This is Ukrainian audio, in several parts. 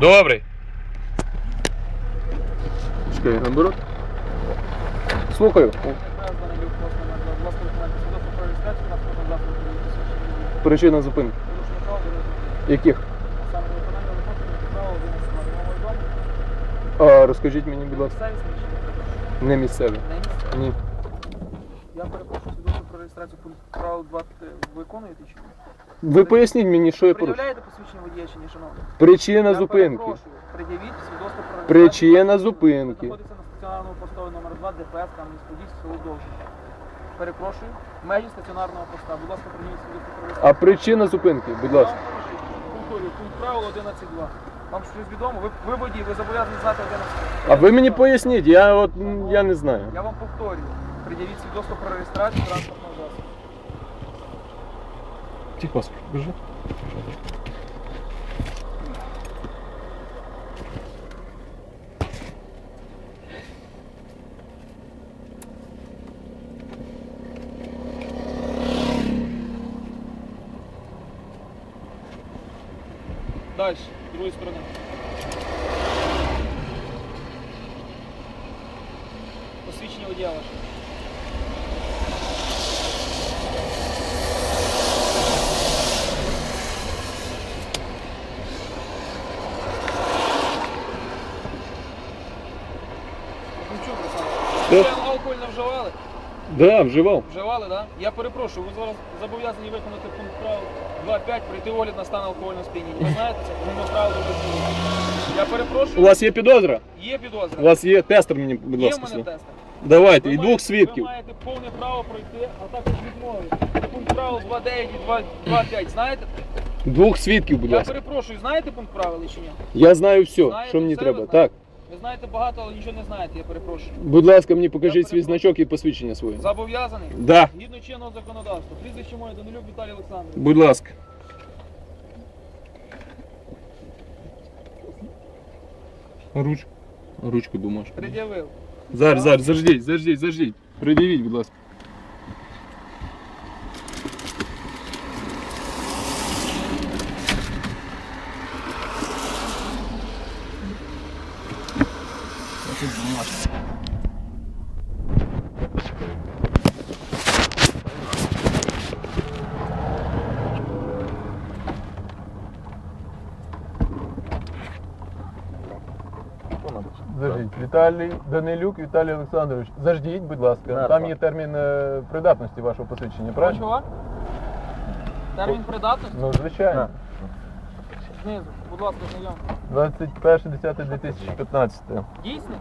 Добрий. Чекай, наоборот. Слухаю. Причина зупинки. Яких? А, розкажіть мені, будь ласка. Не місцеві. Не місцеві? Ні. Я перепрошую реєстрацію пункту правил 2 виконуєте чи ні? Ви поясніть мені, що я порушив. Пред'являєте посвідчення водія чи ні, шановний? Причина Я зупинки. перепрошую, Пред'явіть свідоцтво про реєстрацію. Причина зупинки. Знаходиться на стаціонарному постові номер 2 ДПС Кам'янець-Подільськ, село Довженка. Перепрошую. Межі стаціонарного поста. Будь ласка, прийміть свідоцтво про А причина зупинки, будь ласка. Повторюю, пункт правил 11.2. Вам щось відомо? Ви, ви водій, ви зобов'язані знати 11. А ви мені поясніть, я от м, я не знаю. Я вам повторюю. Пред'явіть свідоцтво про реєстрацію транспортного. Техпаспорт, покажи. Далі, з другої сторони. Посвідчення водія ваше. Кузьмичук Руслан. Да. Ви алкоголь не вживали? Да, вживав. Вживали? Да? Я перепрошую, ви зараз зобов'язані виконати пункт правил 2.5, пройти огляд на стан алкогольного сп'яніння. Ви знаєте це? Правило дуже Я У вас є підозра? є підозра. У вас є тестер мені, будь Є в ласка. мене сюди. тестер. Давайте, Ви і маєте- двох свідків. Ви маєте повне право пройти, а також відмовити. Пункт правил 2.9 і 2 2.5, знаєте? Двох свідків, будь Я ласка. перепрошую, знаєте пункт правил чи ні? Я знаю все, Знаєте, що мені все треба. знаєте? Так. Ви знаєте багато, але нічого не знаєте, я перепрошую. Будь ласка, мені покажіть свій значок і посвідчення своє. Зобов'язаний? Да. Згідно чинного законодавства. Прізвище моє Данилюк Віталій Олександрович. Будь ласка. Ручку. Ручку бумажку. Пред'явив. Зараз, зараз, заждіть, заждіть, заждіть. Придивіть, будь ласка. Заждіть. Віталій Данилюк, Віталій Олександрович. Заждіть, будь ласка. Там є термін е, придатності вашого посвідчення, правильно? Чого? Термін придатності? Ну, звичайно. Знизу. Будь ласка, знайомте. 21.10.2015. Дійсний?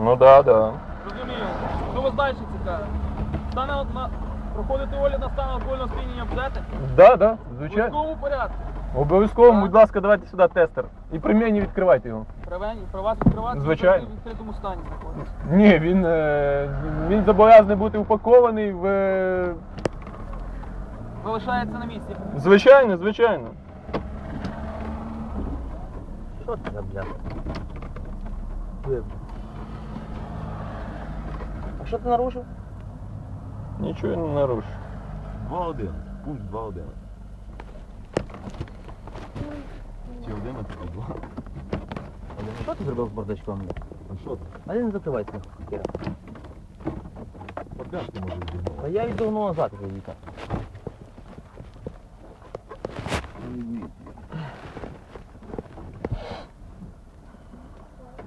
Ну да, да. Розумію. Що вас далі цікаве? Стане на... Проходити огляд на стан алкогольного сп'яніння будете? Да, да, В звичайно. військовому порядку. Обов'язково, Так. будь ласка, давайте сюди тестер. І примені відкривайте його. Привені, при вас відкривати Звичайно. в відкритому стані знаходиться. Ні, він, е, він зобов'язаний бути упакований в. е, Залишається на місці. Звичайно, звичайно. Що це за бляха? А що ти нарушив? Нічого не нарушу. 2-1. Пункт 2-1. Чи 11, чи 2. Що ти зробив з бардачком? А що ти? А я не закривайся. Подляшки може відігнути. А я віддавно назад вже віка.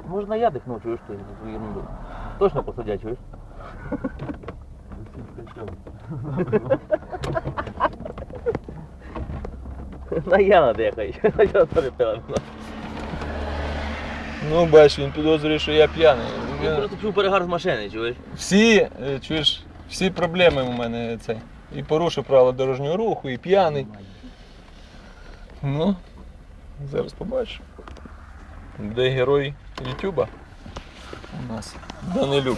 Можна я дихну, чуєш ти за свою ерунду. Точно посадять, чуєш? На я надихаю. Я теж певно. Ну, бачиш, він підозрює, що я п'яний. Я просто чув перегар з машини, чуєш? Всі, е, чуєш, всі проблеми у мене це. І порушив правила дорожнього руху, і п'яний. Ну, зараз побачиш. Де герой Ютуба? У нас Данилюк.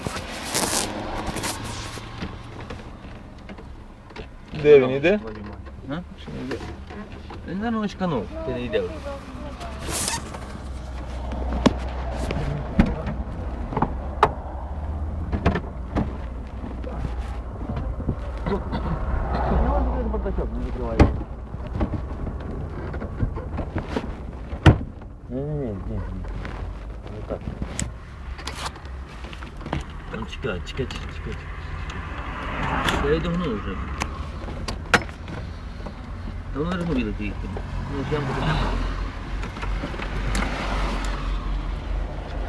Де він іде? А? Чи не йде? Він, наверное, очканув, ти не йде вже. Ні, ні, ні, так. Там чекай, чекай, чекай, чекай. Я відогну вже. Та воно не біле поїхати. Ну, я буду.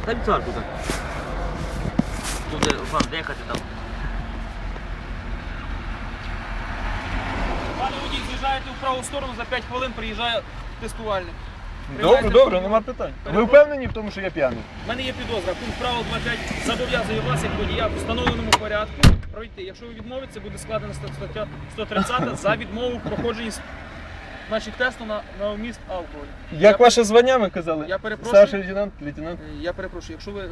Дай царку так. Буде вам дихати там. Пане водій, з'їжджаєте в праву сторону, за 5 хвилин приїжджає тестувальник. Добре, добре, нема питань. Ви впевнені в тому, що я п'яний? У мене є підозра. Пункт правил 2.5 зобов'язує вас, як водія, в встановленому порядку пройти. Якщо ви відмовитеся, буде складена ста- стаття 130 за відмову в проходженні значить, тесту на, на вміст алкоголю. Як ваше звання ви казали? Я перепрошую. Старший лейтенант, лейтенант. Е, Я перепрошую, якщо ви.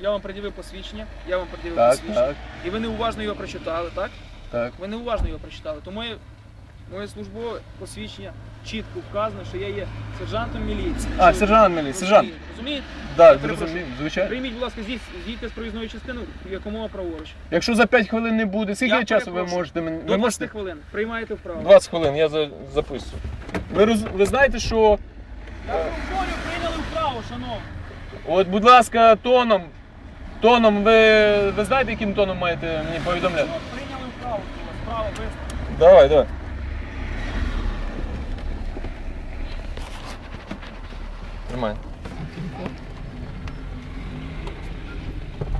Я вам пред'явив посвідчення, я вам пред'явив Так, посвідчення, так, і ви неуважно його прочитали, так? так. Ви неуважно його прочитали. Тому моє, моє службове посвідчення чітко вказано, що я є сержантом міліції. А, Що- сержант міліції, сержант. Розумієте? Да, Я перепрошую. звичайно. Прийміть, будь ласка, з'їдь- з'їдьте з проїзної частини, якомога праворуч. Якщо за 5 хвилин не буде, скільки Я часу ви перепрошую. можете? До Ви 20 можете? хвилин. Приймаєте вправо. 20 хвилин, я за- записую. Ви, роз... ви знаєте, що Я говорю, прийняли вправо, шановні. От, будь ласка, тоном. Тоном, ви, ви знаєте, яким тоном маєте мені повідомляти? Прийняли вправо, справа виступ. Давай, давай. Тримай.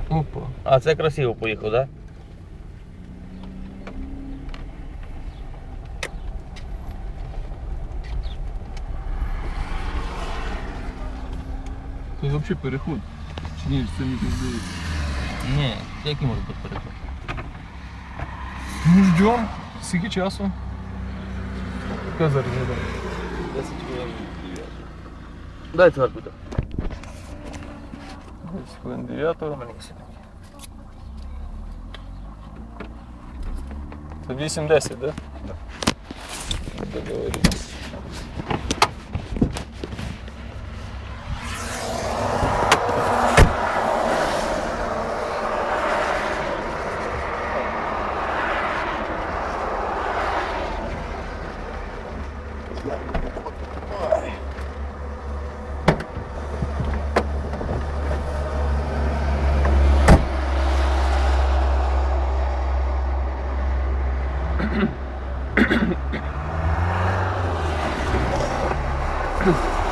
Опа. А, це красиво поїхав, так? Це взагалі переход. Чи ні, це не здається. Ні, який може бути переход? Ну, ждем. Скільки часу? Яка зараз година? 10 хвилин 9. Дай так. 10 хвилин 9. Це 8-10, так? Так. Договорились. наступних.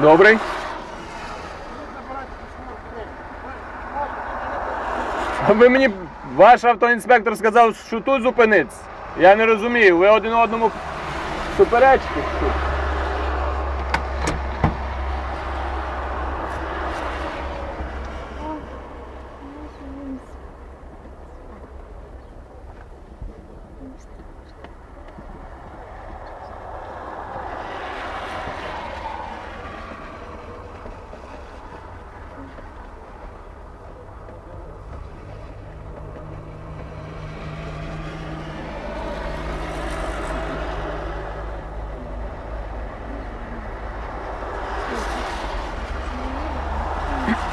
Добрий. А Ви мені, ваш автоінспектор сказав, що тут зупиниться. Я не розумію, ви один одному суперечки.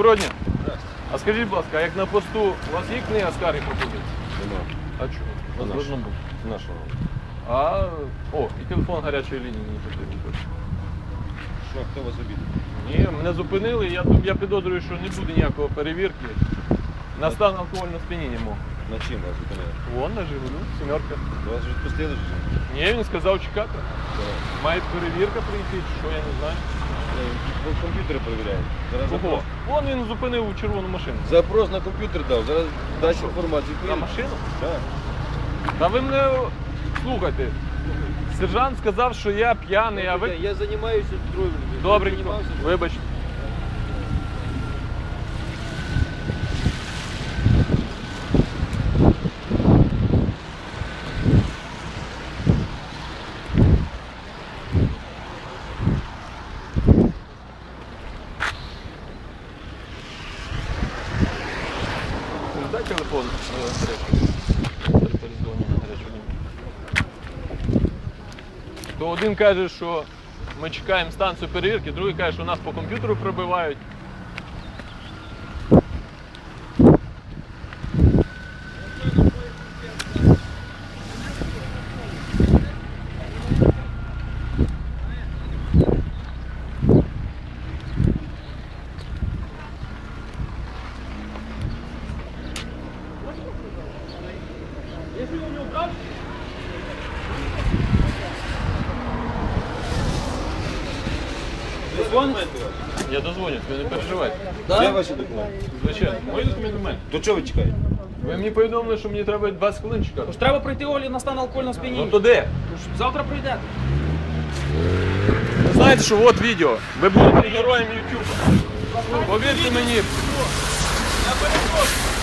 Доброго дня. А скажіть, будь ласка, як на посту у вас є книга скарги про поліцію? Нема. А чого? У Наш. должно бути. Нашого. А, о, і телефон гарячої лінії мені потрібен. Що, хто вас обідав? Ні, мене зупинили, я, тут- я підозрюю, що не буде ніякої перевірки. На стан алкогольного сп'яніння. На чим вас зупинили? Вон на Жигулю, сімерка. Вас вже відпустили ж? Ні, він сказав чекати. Має перевірка прийти, чи що я не знаю. Комп'ютери перевіряють. Зараз Кого? запрос. Вон він зупинив червону машину. Запрос на комп'ютер дав. Зараз дасть інформацію. На машину? Так. Та ви мене слухайте. Сержант сказав, що я п'яний, а ви. Я займаюся здоров'ям. Добренько, вибачте. Телефон е. То один каже, що ми чекаємо станцію перевірки, другий каже, що нас по комп'ютеру пробивають. Я дозвонюсь, ви не переживайте. Де ваші документи? Звичайно, мої документи в мене. До чого ви чекаєте? Ви мені повідомили, що мені треба 20 хвилин чекати. Тож треба пройти огляд на стан алкогольного Ну сп'яніння. то де? Тож Завтра пройдете. Ви знаєте, що от відео. Ви будете героєм YouTube. Повірте мені.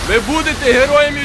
Ви будете героєм. Ви